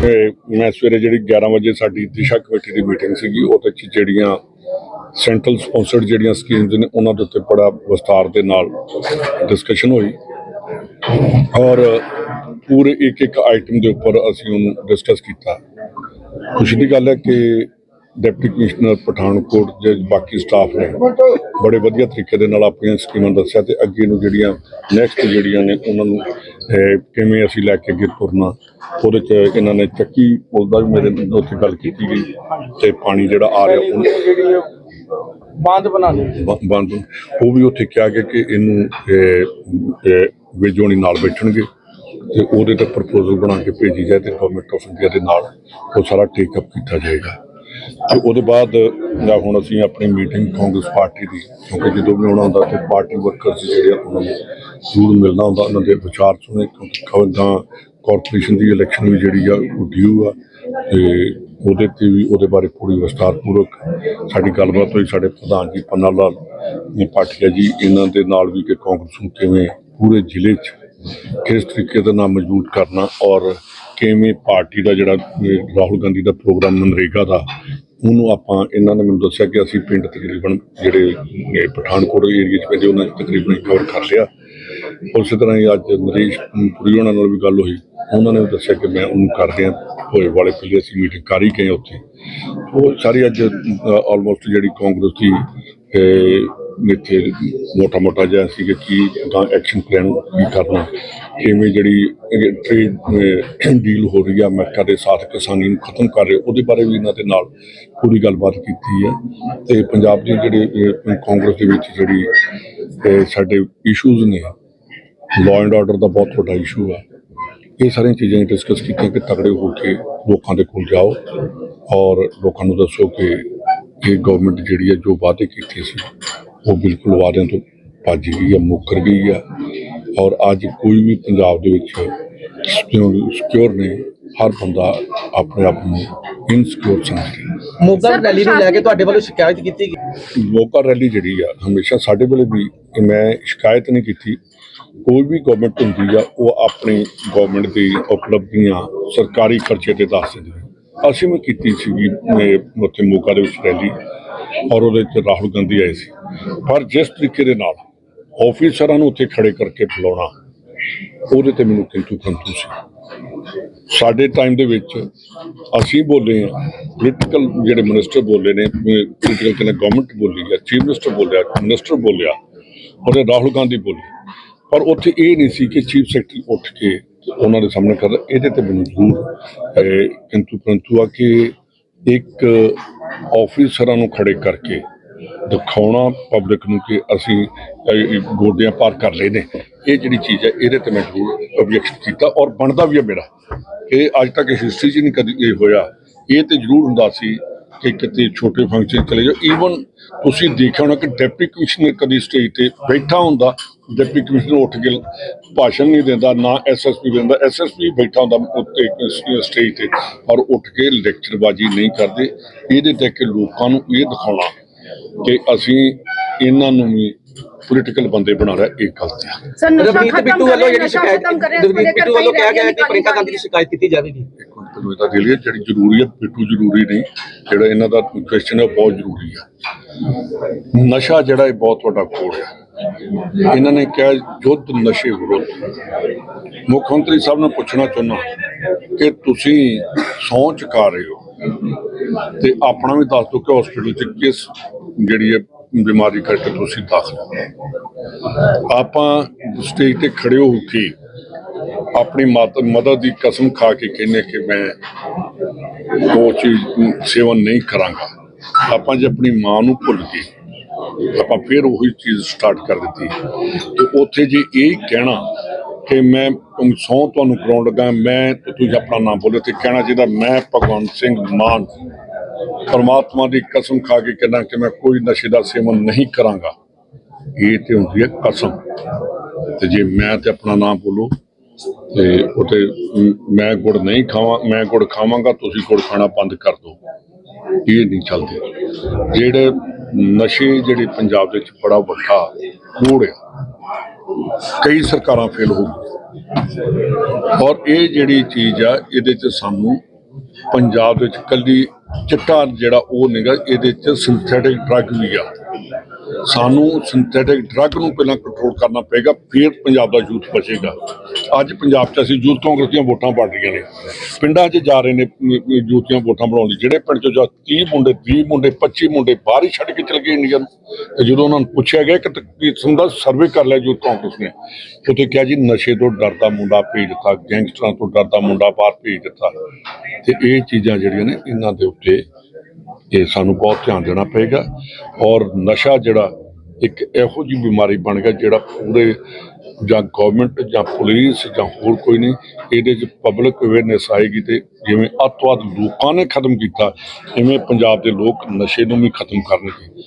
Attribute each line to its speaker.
Speaker 1: ਮੈਂ ਸਵੇਰੇ ਜਿਹੜੀ 11 ਵਜੇ ਸਾਡੀ ਦਿਸ਼ਾ ਕਮੇਟੀ ਦੀ ਮੀਟਿੰਗ ਸੀਗੀ, ਉਹਦੇ ਵਿੱਚ ਜਿਹੜੀਆਂ ਸੈਂਟਰਲ ਸਪਾਂਸਰਡ ਜਿਹੜੀਆਂ ਸਕੀਮਸ ਨੇ, ਉਹਨਾਂ ਦੇ ਉੱਤੇ ਬੜਾ ਵਿਸਤਾਰ ਦੇ ਨਾਲ ਡਿਸਕਸ਼ਨ ਹੋਈ। ਔਰ ਪੂਰੇ ਇੱਕ ਇੱਕ ਆਈਟਮ ਦੇ ਉੱਪਰ ਅਸੀਂ ਉਹਨੂੰ ਡਿਸਕਸ ਕੀਤਾ। ਖੁਸ਼ੀ ਦੀ ਗੱਲ ਹੈ ਕਿ ਡਿਪਟੀ ਕਮਿਸ਼ਨਰ ਪਠਾਨਕੋਟ ਦੇ ਬਾਕੀ ਸਟਾਫ ਨੇ ਬੜੇ ਵਧੀਆ ਤਰੀਕੇ ਦੇ ਨਾਲ ਆਪਣੀਆਂ ਸਕੀਮਾਂ ਦੱਸਿਆ ਤੇ ਅੱਗੇ ਨੂੰ ਜਿਹੜੀਆਂ ਨੈਕਸਟ ਜਿਹੜੀਆਂ ਨੇ, ਉਹਨਾਂ ਨੂੰ ਕਿਵੇਂ ਅਸੀਂ ਲੈ ਕੇ ਅੱਗੇ ਤੁਰਨਾ ਉਹਦੇ ਚ ਇਹਨਾਂ ਨੇ ਚੱਕੀ ਪੁਲ ਦਾ ਵੀ ਮੇਰੇ ਨਾਲ ਉੱਥੇ ਗੱਲ ਕੀਤੀ ਗਈ ਤੇ ਪਾਣੀ ਜਿਹੜਾ ਆ ਰਿਹਾ ਉਹਨੂੰ
Speaker 2: ਜਿਹੜੀ ਬੰਦ ਬਣਾ ਲਈ।
Speaker 1: ਬ- ਬੰਦ ਉਹ ਵੀ ਉੱਥੇ ਕਿਹਾ ਗਿਆ ਕਿ ਇਹਨੂੰ ਵਿਜੋਣੀ ਨਾਲ ਬੈਠਣਗੇ ਤੇ ਉਹਦੇ ਤੇ ਪ੍ਰਪੋਜ਼ਲ ਬਣਾ ਕੇ ਭੇਜੀ ਜਾਏ ਤੇ ਗਵਰਨਮੈਂਟ ਆਫ ਇੰਡੀਆ ਦੇ ਨਾਲ ਉਹ ਸਾਰਾ ਟੇਕ ਅਪ ਕੀਤਾ ਜਾਏਗਾ। ਤੇ ਉਹਦੇ ਬਾਅਦ ਜਾਂ ਹੁਣ ਅਸੀਂ ਆਪਣੀ ਮੀਟਿੰਗ ਕਾਂਗਰਸ ਪਾਰਟੀ ਦੀ, ਕਿਉਂਕਿ ਜਦੋਂ ਵੀ ਆਉਣਾ ਹੁੰਦਾ ਤੇ ਪਾਰਟੀ ਵਰਕਰਸ ਜਿਹੜੇ ਆ ਉਹਨਾਂ ਨੂੰ ਜ਼ਰੂਰ ਮਿਲਣਾ ਹੁੰਦਾ, ਉਹਨਾਂ ਦੇ ਵਿਚਾਰ ਸੁਣੇ, ਕਿਉਂਕਿ ਖਬਰਦਾਂ ਕਾਰਪੋਰੇਸ਼ਨ ਦੀ ਇਲੈਕਸ਼ਨ ਵੀ ਜਿਹੜੀ ਆ ਉਹ ਡਿਊ ਆ ਤੇ ਉਹਦੇ ਤੇ ਵੀ ਉਹਦੇ ਬਾਰੇ ਪੂਰੀ ਵਿਸਤਾਰਪੂਰਵਕ ਸਾਡੀ ਗੱਲਬਾਤ ਹੋਈ, ਸਾਡੇ ਪ੍ਰਧਾਨ ਜੀ ਪੰਨਾ ਲਾਲ ਜੀ ਪਾਟਿਆ ਜੀ, ਇਹਨਾਂ ਦੇ ਨਾਲ ਵੀ ਕਿ ਕਾਂਗਰਸ ਨੂੰ ਕਿਵੇਂ ਪੂਰੇ ਜ਼ਿਲ੍ਹੇ 'ਚ ਕਿਸ ਤਰੀਕੇ ਦਾ ਨਾਮ ਮਜ਼ਬੂਤ ਕਰਨਾ ਔਰ ਕਿਵੇਂ ਪਾਰਟੀ ਦਾ ਜਿਹੜਾ ਰਾਹੁਲ ਗਾਂਧੀ ਦਾ ਪ੍ਰੋਗਰਾਮ ਮਨਰੇਗਾ ਦਾ, ਉਹਨੂੰ ਆਪਾਂ, ਇਹਨਾਂ ਨੇ ਮੈਨੂੰ ਦੱਸਿਆ ਕਿ ਅਸੀਂ ਪਿੰਡ ਤਕਰੀਬਨ ਜਿਹੜੇ ਪਠਾਨਕੋਟ ਏਰੀਆ 'ਚ ਪੈਂਦੇ, ਉਹਨਾਂ 'ਚ ਤਕਰੀਬਨ ਕਵਰ ਕਰ ਲਿਆ। ਉਸੇ ਤਰ੍ਹਾਂ ਹੀ ਅੱਜ ਨਰੇਸ਼ ਪੁਰੀ ਉਹਨਾਂ ਨਾਲ ਵੀ ਗੱਲ ਹੋਈ। ਉਹਨਾਂ ਨੇ ਵੀ ਦੱਸਿਆ ਕਿ ਮੈਂ ਉਹਨੂੰ ਕਰ ਰਿਹਾ, ਹੋਏ ਵਾਲੇ ਪਹਿਲੇ ਅਸੀਂ ਮੀਟਿੰਗ ਕਰ ਹੀ ਗਏ ਉੱਥੇ। ਉਹ ਸਾਰੀ ਅੱਜ ਆਲਮੋਸਟ ਜਿਹੜੀ ਕਾਂਗਰਸ ਦੀ ਇੱਥੇ ਮੋਟਾ ਮੋਟਾ ਜਿਹਾ ਸੀ ਕਿ ਕੀ ਅਗਾਂਹ ਐਕਸ਼ਨ ਪਲਾਨ ਕੀ ਕਰਨਾ। ਕਿਵੇਂ ਜਿਹੜੀ ਟ੍ਰੇਡ ਡੀਲ ਹੋ ਰਹੀ ਆ ਅਮਰੀਕਾ ਦੇ ਸਾਥ ਕਿਸਾਨੀ ਨੂੰ ਖਤਮ ਕਰ ਰਹੇ, ਉਹਦੇ ਬਾਰੇ ਵੀ ਇਹਨਾਂ ਦੇ ਨਾਲ ਪੂਰੀ ਗੱਲਬਾਤ ਕੀਤੀ ਹੈ ਤੇ ਪੰਜਾਬ ਦੇ ਜਿਹੜੇ ਕਾਂਗਰਸ ਦੇ ਵਿੱਚ ਜਿਹੜੀ ਸਾਡੇ ਇਸ਼ੂਜ਼ ਨੇ ਲਾਅ ਐਂਡ ਆਰਡਰ ਦਾ ਬਹੁਤ ਵੱਡਾ ਇਸ਼ੂ ਆ। ਇਹ ਸਾਰੀਆਂ ਚੀਜ਼ਾਂ ਡਿਸਕਸ ਕੀਤੀਆਂ ਕਿ ਤਗੜੇ ਹੋ ਕੇ ਲੋਕਾਂ ਦੇ ਕੋਲ ਜਾਓ ਔਰ ਲੋਕਾਂ ਨੂੰ ਦੱਸੋ ਕਿ ਇਹ ਗਵਰਨਮੈਂਟ ਜਿਹੜੀ ਹੈ ਜੋ ਵਾਅਦੇ ਕੀਤੇ ਸੀ ਉਹ ਬਿਲਕੁਲ ਵਾਅਦਿਆਂ ਤੋਂ ਭੱਜ ਗਈ ਹੈ ਮੁੱਕਰ ਗਈ ਹੈ ਔਰ ਅੱਜ ਕੋਈ ਵੀ ਪੰਜਾਬ ਦੇ ਵਿੱਚ ਸਿਕਿਉਰ ਨੇ ਹਰ ਬੰਦਾ ਆਪਣੇ ਆਪ ਨੂੰ ਇਨਸਿਕਿਉਰ ਸਮਝਦਾ
Speaker 2: ਮੋਗਾ ਰੈਲੀ ਨੂੰ ਲੈ ਕੇ ਤੁਹਾਡੇ ਵੱਲੋਂ ਸ਼ਿਕਾਇਤ ਕੀਤੀ ਗਈ?
Speaker 1: ਮੌਕਾ ਰੈਲੀ ਜਿਹੜੀ ਆ ਹਮੇਸ਼ਾ ਸਾਡੇ ਵੇਲੇ ਵੀ ਮੈਂ ਸ਼ਿਕਾਇਤ ਨਹੀਂ ਕੀਤੀ। ਕੋਈ ਵੀ ਗਵਰਨਮੈਂਟ ਹੁੰਦੀ ਆ ਉਹ ਆਪਣੀ ਗਵਰਨਮੈਂਟ ਦੀ ਉਪਲਬਧੀਆਂ ਸਰਕਾਰੀ ਖਰਚੇ ਤੇ ਦੱਸ ਦਿੰਦੀ। ਅਸੀਂ ਵੀ ਕੀਤੀ ਸੀਗੀ ਅਹ, ਉੱਥੇ ਮੌਕਾ ਦੇ ਵਿੱਚ ਰੈਲੀ। ਔਰ ਉਹਦੇ ਵਿੱਚ ਰਾਹੁਲ ਗਾਂਧੀ ਆਏ ਸੀ। ਪਰ ਜਿਸ ਤਰੀਕੇ ਦੇ ਨਾਲ ਆਫੀਸਰਾਂ ਨੂੰ ਉੱਥੇ ਖੜੇ ਕਰਕੇ ਬੁਲਾਉਣਾ, ਉਹਦੇ ਤੇ ਮੈਨੂੰ ਕਿੰਤੂ ਪ੍ਰੰਤੂ ਸੀ। ਸਾਡੇ ਟਾਈਮ ਦੇ ਵਿੱਚ ਅਸੀਂ ਬੋਲੇ ਆ ਪੋਲੀਟੀਕਲ ਜਿਹੜੇ ਮਿਨਿਸਟਰ ਬੋਲੇ ਨੇ ਪੋਲੀਟੀਕਲ ਕਿਨੇ ਗਵਰਨਮੈਂਟ ਬੋਲੀ ਆ ਚੀਫ ਮਿਨਿਸਟਰ ਬੋਲਿਆ ਮਿਨਿਸਟਰ ਬੋਲਿਆ, ਉਹਦੇ ਰਾਹੁਲ ਗਾਂਧੀ ਬੋਲੇ। ਪਰ ਉੱਥੇ ਇਹ ਨਹੀਂ ਸੀ ਕਿ ਚੀਫ ਸੈਕਟਰੀ ਉੱਠ ਕੇ ਉਹਨਾਂ ਦੇ ਸਾਹਮਣੇ ਕਰਦਾ ਇਹਦੇ ਤੇ ਮੈਨੂੰ ਜ਼ਰੂਰ ਕਿੰਤੂ ਪਰੰਤੂ ਆ ਕਿ ਇੱਕ ਆਫੀਸਰਾਂ ਨੂੰ ਖੜੇ ਕਰਕੇ ਦਿਖਾਉਣਾ ਪਬਲਿਕ ਨੂੰ ਕਿ ਅਸੀਂ ਗੋਡਿਆਂ ਪਾਰ ਕਰ ਲਏ ਨੇ। ਇਹ ਜਿਹੜੀ ਚੀਜ਼ ਹੈ, ਇਹਦੇ ਤੇ ਮੈਂ ਜ਼ਰੂਰ ਆਬਜੈਕਸ਼ਨ ਕੀਤਾ ਔਰ ਬਣਦਾ ਵੀ ਹੈ ਮੇਰਾ। ਇਹ ਅੱਜ ਤੱਕ ਹਿਸਟਰੀ 'ਚ ਨਹੀਂ ਕਦੀ ਇਹ ਹੋਇਆ। ਇਹ ਤੇ ਜ਼ਰੂਰ ਹੁੰਦਾ ਸੀ ਕਿ ਕਿਤੇ ਛੋਟੇ ਫੰਕਸ਼ਨ ਚਲੇ ਜਾਓ। ਈਵਨ ਤੁਸੀਂ ਦੇਖਿਆ ਹੋਣਾ ਕਿ ਡਿਪਟੀ ਕਮਿਸ਼ਨਰ ਕਦੀ ਸਟੇਜ ਤੇ ਬੈਠਾ ਹੁੰਦਾ ਡਿਪਟੀ ਕਮਿਸ਼ਨਰ ਉੱਠ ਕੇ ਭਾਸ਼ਣ ਨਹੀਂ ਦਿੰਦਾ ਨਾ ਐਸਐਸਪੀ ਦਿੰਦਾ। ਐਸਐਸਪੀ ਬੈਠਾ ਹੁੰਦਾ ਉੱਤੇ ਸਟੇਜ ਤੇ ਔਰ ਉੱਠ ਕੇ ਲੈਕਚਰਬਾਜ਼ੀ ਨਹੀਂ ਕਰਦੇ। ਇਹਦੇ ਤੇ ਕਿ ਲੋਕਾਂ ਨੂੰ ਇਹ ਦਿਖਾਉਣਾ ਕਿ ਅਸੀਂ ਇਹਨਾਂ ਨੂੰ ਵੀ ਪੋਲੀਟੀਕਲ ਬੰਦੇ ਬਣਾ ਰਿਹਾ ਇਹ ਗਲਤ ਹੈ
Speaker 3: ਸਰ ਨਸ਼ਾ
Speaker 2: ਰਵਨੀਤ
Speaker 3: ਖਤਮ
Speaker 2: ਬਿੱਟੂ
Speaker 3: ਕਰ
Speaker 2: ਵੱਲੋਂ
Speaker 3: ਰਹੇ
Speaker 2: ਜਿਹੜੀ ਸ਼ਿਕਾਇਤ
Speaker 3: ਖਤਮ ਕਰ ਰਹੇ
Speaker 2: ਰਵਨੀਤ ਬਿੱਟੂ ਵੱਲੋਂ ਕਿਹਾ ਗਿਆ ਕਿ ਪ੍ਰਿੰਕਾ ਗਾਂਧੀ ਦੀ ਸ਼ਿਕਾਇਤ ਕੀਤੀ ਜਾਵੇਗੀ।
Speaker 1: ਤੁਹਾਨੂੰ ਇਹਦਾ ਦੇ ਲਈਏ ਜਿਹੜੀ ਜ਼ਰੂਰੀ ਹੈ ਬਿੱਟੂ ਜ਼ਰੂਰੀ ਨਹੀਂ। ਜਿਹੜਾ ਇਹਨਾਂ ਦਾ ਕੁਐਸਚਨ ਹੈ ਬਹੁਤ ਜ਼ਰੂਰੀ ਹੈ ਨਸ਼ਾ ਜਿਹੜਾ ਇਹ ਬਹੁਤ ਵੱਡਾ ਕੋੜ ਹੈ ਇਹਨਾਂ ਨੇ ਕਿਹਾ ਯੁੱਧ ਨਸ਼ੇ ਵਿਰੁੱਧ। ਮੁੱਖ ਮੰਤਰੀ ਸਾਹਿਬ ਨੂੰ ਪੁੱਛਣਾ ਚਾਹੁੰਦਾ ਕਿ ਤੁਸੀਂ ਸਹੁੰ ਚੁਕਾ ਰਹੇ ਹੋ ਤੇ ਆਪਣਾ ਵੀ ਦੱਸ ਦਿਓ ਕਿ ਹਸਪੀਟਲ 'ਚ ਕਿਸ ਜਿਹੜੀ ਹੈ ਬਿਮਾਰੀ ਕਰਕੇ ਤੁਸੀਂ ਦਾਖਲ ਆਪਾਂ ਸਟੇਜ ਤੇ ਖੜੇ ਹੋ ਕੇ ਆਪਣੀ ਮਾਤ, ਮਦਦ ਦੀ ਕਸਮ ਖਾ ਕੇ ਕਹਿੰਦੇ ਕਿ ਮੈਂ ਉਹ ਚੀਜ਼ ਨੂੰ ਸੇਵਨ ਨਹੀਂ ਕਰਾਂਗਾ। ਆਪਾਂ ਜੇ ਆਪਣੀ ਮਾਂ ਨੂੰ ਭੁੱਲ ਗਏ ਆਪਾਂ ਫਿਰ ਉਹੀ ਚੀਜ਼ ਸਟਾਰਟ ਕਰ ਦਿੱਤੀ। ਤੇ ਉੱਥੇ ਜੇ ਇਹ ਕਹਿਣਾ ਕਿ ਮੈਂ ਸੌ ਤੁਹਾਨੂੰ ਕਰਾਉਣ ਲੱਗਾ, ਮੈਂ ਤੁਸੀਂ ਆਪਣਾ ਨਾਮ ਬੋਲੇ ਤੇ ਕਹਿਣਾ ਚਾਹੀਦਾ, ਮੈਂ ਭਗਵੰਤ ਸਿੰਘ ਮਾਨ। ਪਰਮਾਤਮਾ ਦੀ ਕਸਮ ਖਾ ਕੇ ਕਹਿੰਦਾ ਕਿ ਮੈਂ ਕੋਈ ਨਸ਼ੇ ਦਾ ਸੇਵਨ ਨਹੀਂ ਕਰਾਂਗਾ। ਇਹ ਤੇ ਹੁੰਦੀ ਹੈ ਕਸਮ। ਤੇ ਜੇ ਮੈਂ ਤੇ ਆਪਣਾ ਨਾਮ ਬੋਲੋ, ਤੇ ਉਤੇ ਮੈਂ ਗੁੜ ਨਹੀਂ ਖਾਵਾਂ, ਮੈਂ ਗੁੜ ਖਾਵਾਂਗਾ, ਤੁਸੀਂ ਗੁੜ ਖਾਣਾ ਬੰਦ ਕਰ ਦਿਓ। ਇਹ ਨਹੀਂ ਚੱਲਦੇ। ਜਿਹੜੇ ਨਸ਼ੇ ਜਿਹੜੇ ਪੰਜਾਬ ਵਿੱਚ ਬੜਾ ਵੱਡਾ ਕੋੜ ਆ। ਕਈ ਸਰਕਾਰਾਂ ਫੇਲ ਹੋ ਗਈਆਂ। ਔਰ ਇਹ ਜਿਹੜੀ ਚੀਜ਼ ਆ, ਇਹਦੇ ਚ ਸਾਨੂੰ ਪੰਜਾਬ ਵਿੱਚ ਕੱਲੀ ਚਿੱਟਾ ਜਿਹੜਾ ਉਹ ਨਹੀਂਗਾ ਇਹਦੇ ਚ ਸਿੰਥੈਟਿਕ ਡਰੱਗ ਵੀ ਆ। ਸਾਨੂੰ ਸਿੰਥੈਟਿਕ ਡਰੱਗ ਨੂੰ ਪਹਿਲਾਂ ਕੰਟਰੋਲ ਕਰਨਾ ਪਏਗਾ, ਫਿਰ ਪੰਜਾਬ ਦਾ ਯੂਥ ਬਚੇਗਾ। ਅੱਜ ਪੰਜਾਬ 'ਚ ਅਸੀਂ ਯੂਥ ਕਾਂਗਰਸ ਦੀਆਂ ਵੋਟਾਂ ਪੜ ਰਹੀਆਂ ਨੇ। ਪਿੰਡਾਂ 'ਚ ਜਾ ਰਹੇ ਨੇ ਯੂਥ ਦੀਆਂ ਵੋਟਾਂ ਬਣਾਉਣ ਲਈ। ਜਿਹੜੇ ਪਿੰਡ 'ਚੋਂ ਜਾਂ 30 ਮੁੰਡੇ 20 ਮੁੰਡੇ 25 ਮੁੰਡੇ ਬਾਹਰ ਹੀ ਛੱਡ ਕੇ ਚਲੇ ਗਏ ਇੰਡੀਆ ਨੂੰ। ਤੇ ਜਦੋਂ ਉਹਨਾਂ ਨੂੰ ਪੁੱਛਿਆ ਗਿਆ ਕਿ ਕਿਸਮ ਦਾ ਸਰਵੇ ਕਰ ਲਿਆ ਯੂਥ ਕਾਂਗਰਸ ਨੇ ਉੱਥੇ ਕਿਹਾ ਜੀ, ਨਸ਼ੇ ਤੋਂ ਡਰਦਾ ਮੁੰਡਾ ਭੇਜ ਦਿੱਤਾ, ਗੈਂਗਸਟਰਾਂ ਤੋਂ ਡਰਦਾ ਮੁੰਡਾ ਬਾਹਰ ਭੇਜ ਦਿੱਤਾ। ਤੇ ਇਹ ਚੀਜ਼ਾਂ ਜਿਹੜੀਆਂ ਨੇ, ਇਹਨਾਂ ਦੇ ਉੱਤੇ ਇਹ ਸਾਨੂੰ ਬਹੁਤ ਧਿਆਨ ਦੇਣਾ ਪਏਗਾ ਔਰ ਨਸ਼ਾ ਜਿਹੜਾ ਇੱਕ ਇਹੋ ਜਿਹੀ ਬਿਮਾਰੀ ਬਣ ਗਿਆ ਜਿਹੜਾ ਪੂਰੇ ਜਾਂ ਗਵਰਨਮੈਂਟ ਜਾਂ ਪੁਲਿਸ ਜਾਂ ਹੋਰ ਕੋਈ ਨਹੀਂ, ਇਹਦੇ 'ਚ ਪਬਲਿਕ ਅਵੇਅਰਨੈਸ ਆਏਗੀ ਤੇ ਜਿਵੇਂ ਅੱਤਵਾਦ ਲੋਕਾਂ ਨੇ ਖਤਮ ਕੀਤਾ, ਇਵੇਂ ਪੰਜਾਬ ਦੇ ਲੋਕ ਨਸ਼ੇ ਨੂੰ ਵੀ ਖਤਮ ਕਰਨਗੇ।